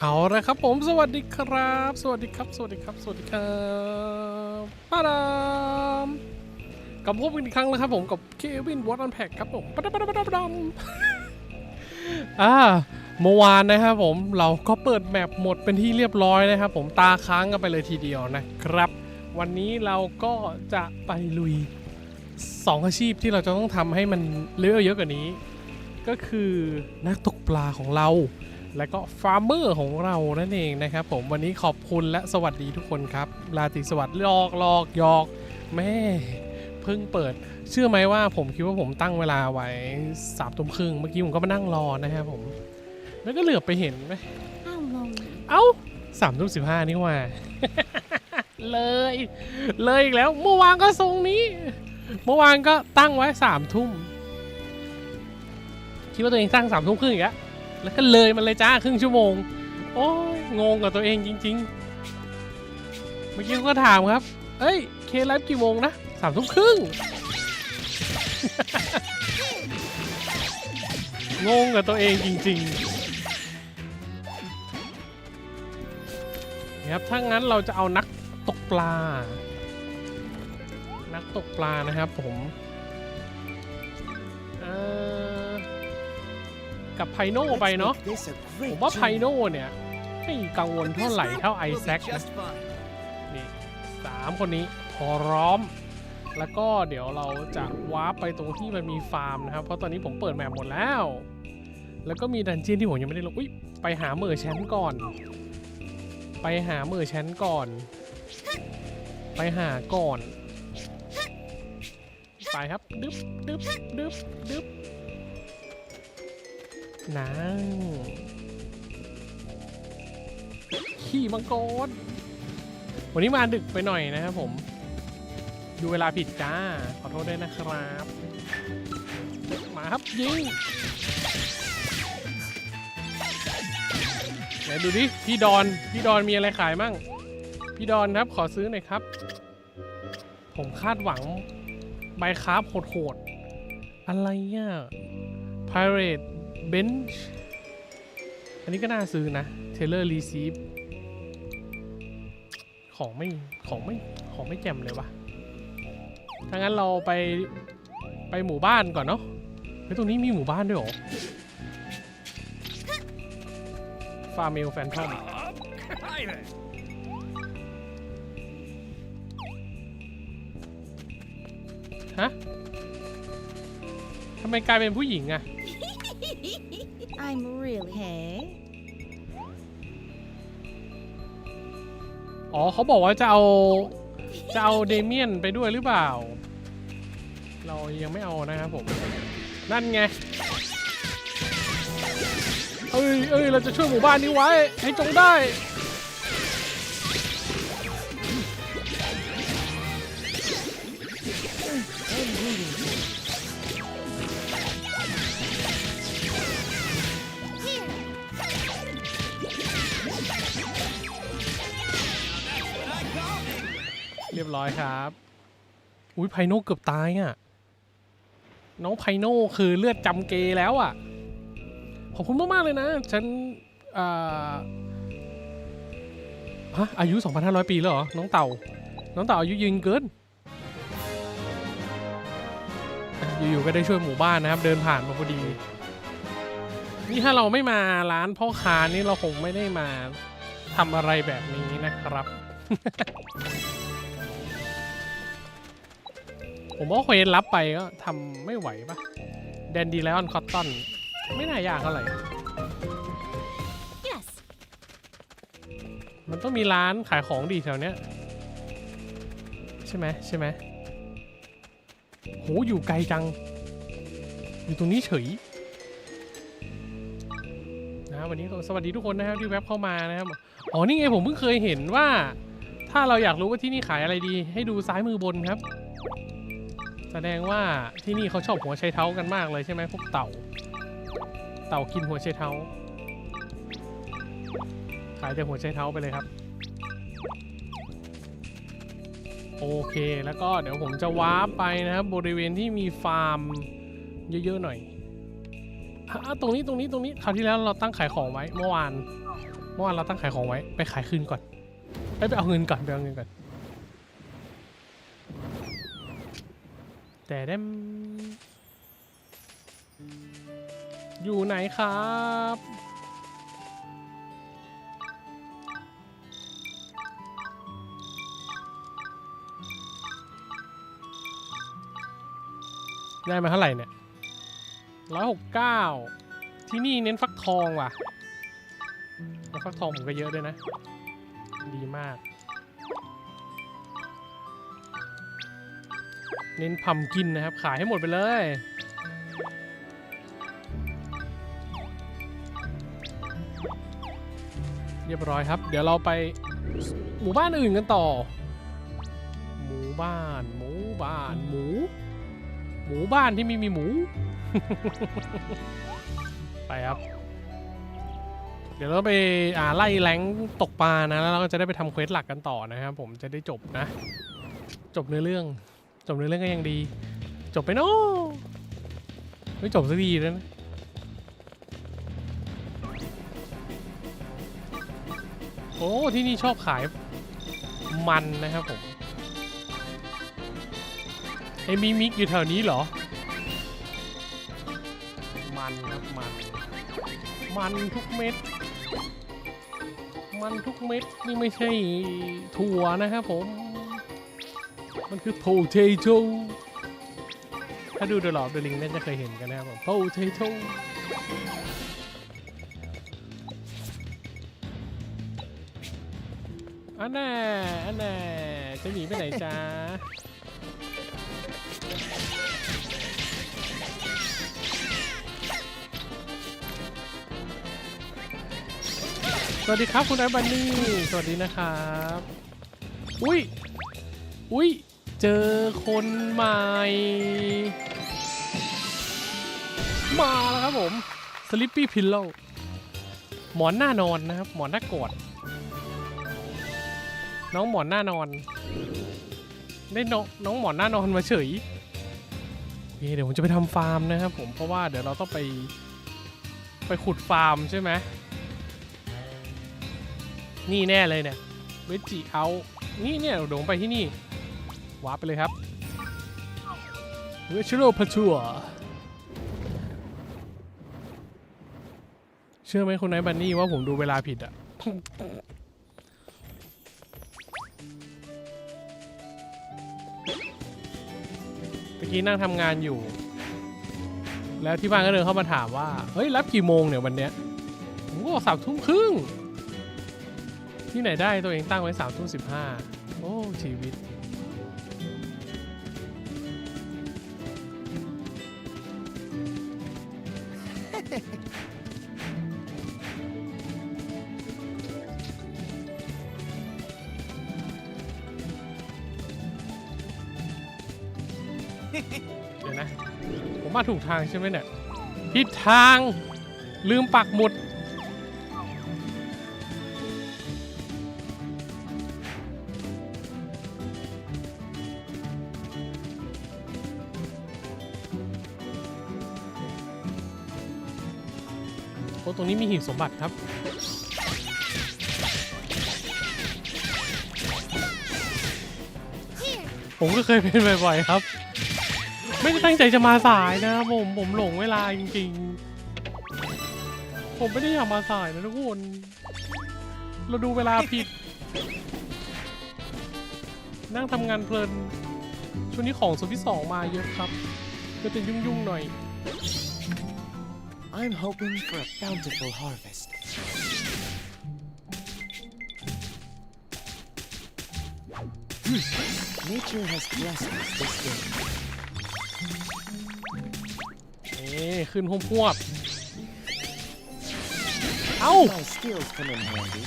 เอาละครับผมสวัสดีครับ สวัสดีครับ สวัสดีครับ สวัสดีครับป้าดามกับพบกันอีกครั้งนะครับผมกับเควินวอตอันแพ็กครับผมป้าดามป้าดามป้าดามป้าดามอ่าเมื่อวานนะครับผมเราก็เปิดแมปหมดเป็นที่เรียบร้อยนะครับผมตาค้างกันไปเลยทีเดียวนะครับ วันนี้เราก็จะไปลุยสองอาชีพที่เราจะต้องทำให้มันเลเวลเยอะกว่านี้ ก็คือนักตกปลาของเรา และก็ฟาร์มเมอร์ของเรานั่นเองนะครับผมวันนี้ขอบคุณและสวัสดีทุกคนครับราตรีสวัสดิ์ลอกลอกยอกแม่เพิ่งเปิด เชื่อไหมว่าผมคิดว่าผมตั้งเวลาไว้สามทุ่มครึ่งเมื่อกี้ผมก็มานั่งรอนะครับผม แล้วก็เหลือบไปเห็นไหม How long? เอ้าสามทุ่มสิบห้านี่ว่า เลย เลยอีกแล้วเมื่อวานก็ทรงนี้ เมื่อวานก็ตั้งไว้สามทุ่มคิดว่าตัวเองตั้งสามทุ่มครึ่งอีกแล้ว แล้วก็เลยมันเลยจ้าครึ่งชั่วโมง โอ้ยงงกับตัวเองจริง ๆ เมื่อกี้ก็ถามครับ เอ้ย เคไลฟ์กี่โมงนะสามทุ่มครึ่ง งงกับตัวเองจริง ๆครับ ถ้างั้นเราจะเอานักตกปลา นักตกปลานะครับผม กับไพโน่ไปเนาะผมว่าไพโน่เนี่ยไม่กังวลเท่าไหร่เท่าไอแซคนะนี่สามคนนี้พร้อม แล้วก็เดี๋ยวเราจะวาร์ปไปตรงที่มันมีฟาร์มนะครับ เพราะตอนนี้ผมเปิดแมปหมดแล้ว แล้วก็มีดันเจียนที่ผมยังไม่ได้ลงอุ้ยไปหาเมอร์แชนก่อน ไปหาเมอร์แชนก่อน ไปหาก่อน ไปครับดึบดึบดึบดึบ นางขี่มังกรวันนี้มาดึกไปหน่อยนะครับผม ดูเวลาผิดจ้า ขอโทษด้วยนะครับ มาครับยิงไหนดูดิ พี่ดอน พี่ดอนมีอะไรขายมั่ง พี่ดอนครับขอซื้อหน่อยครับ ผมคาดหวังใบคราฟโหดๆ อะไรอะ Pirate Bench อันนี้ก็น่าซื้อนะ Taylor Receive ของไม่ของไม่ของไม่แจ่มเลยวะถ้างั้นเราไปไปหมู่บ้านก่อนเนาะเฮ้ยตรงนี้มีหมู่บ้านด้วยหรอฟาร์มิลแฟนทอมฮะทำไมกลายเป็นผู้หญิงอะ I'm really. Hey. อ๋อเขาบอกว่าจะเอาจะเอาเดเมียนไปด้วยหรือเปล่า เรายังไม่เอานะครับผม นั่นไง เอ้ยเอ้ยเราจะช่วยหมู่บ้านนี้ไว้ ให้จงได้ เรียบร้อยครับ อุ้ยไพโน่เกือบตายอะ น้องไพโน่คือเลือดจำเกแล้วอะ ขอบคุณมาก ๆ เลยนะ ฉันอ่าฮะอายุ 2,500 ปีแล้วเหรอ น้องเต่า น้องเต่าอายุยืนเกินอะอยู่ ๆ ก็ได้ช่วยหมู่บ้านนะครับ เดินผ่านมาพอดี นี่ถ้าเราไม่มาร้านพ่อค้านี่เราคงไม่ได้มาทำอะไรแบบนี้นะครับ ผมว่าเควสรับไปก็ทำไม่ไหวปะแดนดีไลออนคอตตอน ไม่น่ายากเท่าไหร่ Yes. มันต้องมีร้านขายของดีแถวเนี้ย ใช่ไหมใช่ไหมโหอยู่ไกลจัง อยู่ตรงนี้เฉยนะวันนี้ก็สวัสดีทุกคนนะครับที่แวบเข้ามานะครับอ๋อนี่ไงผมเพิ่งเคยเห็นว่า ถ้าเราอยากรู้ว่าที่นี่ขายอะไรดี ให้ดูซ้ายมือบนครับ แสดงว่าที่นี่เขาชอบหัวไชเท้ากันมากเลยใช่ไหมพวกเต่า เต่ากินหัวไชเท้า ขายแต่หัวไชเท้าไปเลยครับ โอเคแล้วก็เดี๋ยวผมจะวาร์ปไปนะครับ บริเวณที่มีฟาร์มเยอะๆหน่อยอตรงนี้ตรงนี้ตรงนี้คราวที่แล้วเราตั้งขายของไว้เมื่อวาน เมื่อวานเราตั้งขายของไว้ ไปขายคืนก่อนไปไปเอาเงินก่อนไปเอาเงินก่อน แต่เดมอยู่ไหนครับ ได้มาเท่าไหร่เนี่ยร้อยหกเก้าที่นี่เน้นฟักทองว่ะแล้วฟักทองผมก็เยอะด้วยนะ ดีมาก เน้นพัมกินนะครับ ขายให้หมดไปเลยเรียบร้อยครับ เดี๋ยวเราไปหมู่บ้านอื่นกันต่อ หมู่บ้าน หมู่บ้าน หมู หมู่บ้านที่ไม่มีหมู ไปครับ เดี๋ยวเราไปอ่าไล่แรงตกปลานะ แล้วเราก็จะได้ไปทำเควสหลักกันต่อนะครับ ผมจะได้จบนะ จบเนื้อเรื่อง จบเนื้อเรื่องก็ยังดี จบไปเนาะไม่จบสักทีแล้วนะโอ้ที่นี่ชอบขายมันนะครับผมไอ้มิมิกอยู่แถวนี้เหรอ มันครับมัน มันทุกเม็ด มันทุกเม็ดนี่ไม่ใช่ถั่วนะครับผม มันคือ potato ถ้าดู The Lord of the Ring น่าจะเคยเห็นกันนะครับผม potato อันแน่อันแน่จะหนีไปไหนจ้าสวัสดีครับคุณไอ้บันนี่ สวัสดีนะครับ อุ้ย อุ้ย เจอคนใหม่ มาแล้วครับผม Sleepy Pillow หมอนหน้านอนนะครับ หมอนหน้ากอดน้องหมอนหน้านอน ได้น้องน้องหมอนหน้านอนมาเฉยโอเคเดี๋ยวผมจะไปทำฟาร์มนะครับผมเพราะว่าเดี๋ยวเราต้องไป ไปขุดฟาร์มใช่ไหมนี่แน่เลยเนี่ยเวจิเอา นี่เนี่ยเดี๋ยวผมไปที่นี่ วาร์ปไปเลยครับเวชโรพัชัวเชื่อไหมคุณไนท์บันนี่ว่าผมดูเวลาผิดอะเมื่อกี้นั่งทำงานอยู่ แล้วที่บ้านก็เดินเข้ามาถามว่า เฮ้ย รับกี่โมงเนี่ยวันเนี้ยผมก็บอกสามทุ่มครึ่ง ที่ไหนได้ตัวเองตั้งไว้สามทุ่มสิบห้าโอ้ ชีวิต เดี๋ยวนะ ผมมาถูกทางใช่ไหมเนี่ยผิดทางลืมปักหมุด โอ้ตรงนี้มีหีบสมบัติครับผมก็เคยเป็นบ่อยๆครับ ไม่ได้ตั้งใจจะมาสายนะครับผมผมหลงเวลาจริงๆ ผมไม่ได้อยากมาสายนะทุกคน เราดูเวลาผิด นั่งทำงานเพลิน ช่วงนี้ของสุดที่สองมาเยอะครับ ก็จะยุ่งๆหน่อย I'm hoping for a bountiful harvest. Nature has blessed us this day. นี่ขึ้นหุ่มพวบเอ้า My skills come in handy.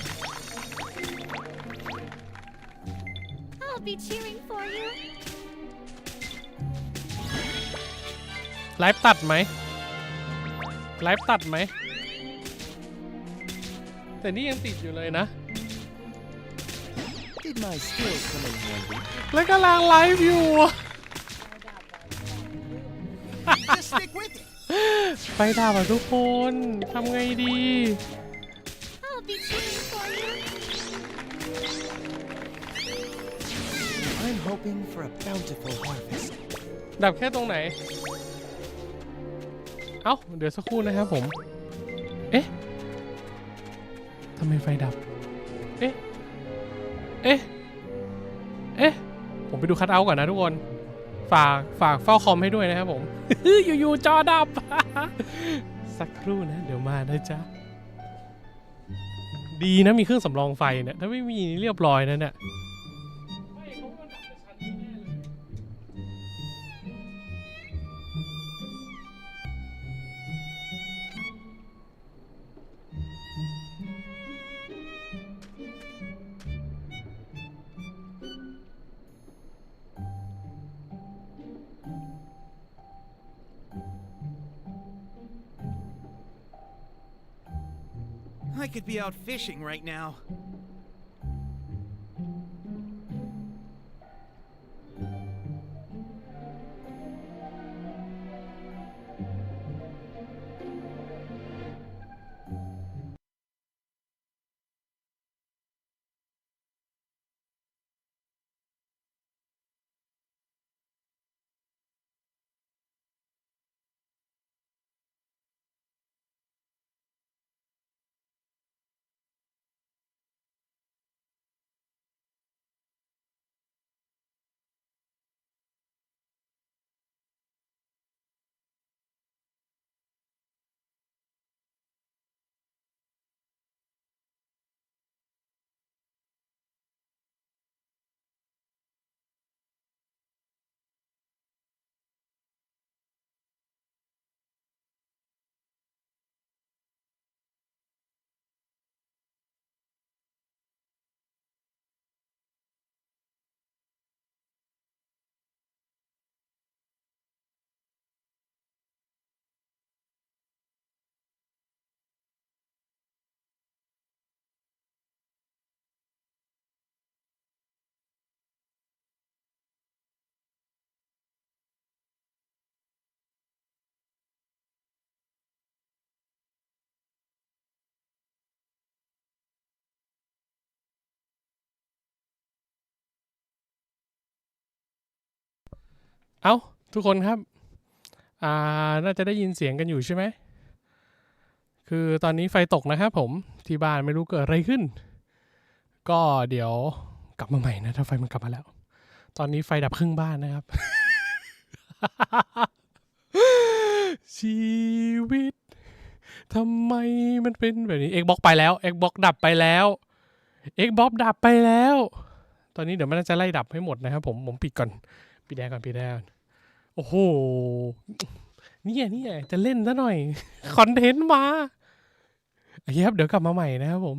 I'll be cheering for you. ไลฟ์ตัดไหมไลฟ์ตัดไหม แต่นี่ยังติดอยู่เลยนะ Did my skills come in handy? แล้วกำลังไลฟ์อยู่ ไปดาบอะทุกคนทำไงดีดับแค่ตรงไหน เอ้า เดี๋ยวสักครู่นะครับผม เอ๊ะทำไมไฟดับ เอ๊ะ เอ๊ะ เอ๊ะ ผมไปดูคัทเอาท์ก่อนนะทุกคน ฝากฝากเฝ้าคอมให้ด้วยนะครับผม อยู่ๆจอดับ สักครู่นะ เดี๋ยวมานะจ๊ะ ดีนะมีเครื่องสำรองไฟเนี่ยถ้าไม่มีนี่เรียบร้อยนะเนี่ย I could be out fishing right now. เอ้า ทุกคนครับ อ่า น่าจะได้ยินเสียงกันอยู่ใช่ไหม คือตอนนี้ไฟตกนะครับผม ที่บ้านไม่รู้เกิดอะไรขึ้น ก็เดี๋ยวกลับมาใหม่นะ ถ้าไฟมันกลับมาแล้ว ตอนนี้ไฟดับครึ่งบ้านนะครับ ชีวิตทำไมมันเป็นแบบนี้ Xbox ไปแล้ว Xbox ดับไปแล้ว Xbox ดับไปแล้ว ตอนนี้เดี๋ยวมันจะไล่ดับให้หมดนะครับผม ผมปิดก่อน ปิดแอร์ก่อนปิดแอร์ก่อนโอ้โหเนี่ยเนี่ยจะเล่นซะหน่อย คอนเทนต์มาโอเคครับเดี๋ยวกลับมาใหม่นะครับผม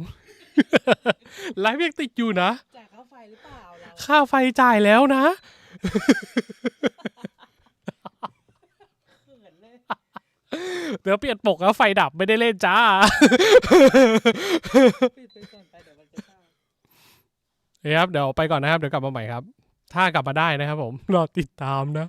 ไลฟ์ยังติดอยู่นะจ่ายค่าไฟหรือเปล่าเราค่าไฟจ่ายแล้วนะเขินเลยเดี๋ยวเปลี่ยนปกแล้วไฟดับไม่ได้เล่นจ้าปิดไปก่อนไปเดี๋ยวมันจะเข้าโอเคครับเดี๋ยวไปก่อนนะครับ เดี๋ยวกลับมาใหม่ครับ ถ้ากลับมาได้นะครับผม รอติดตามนะ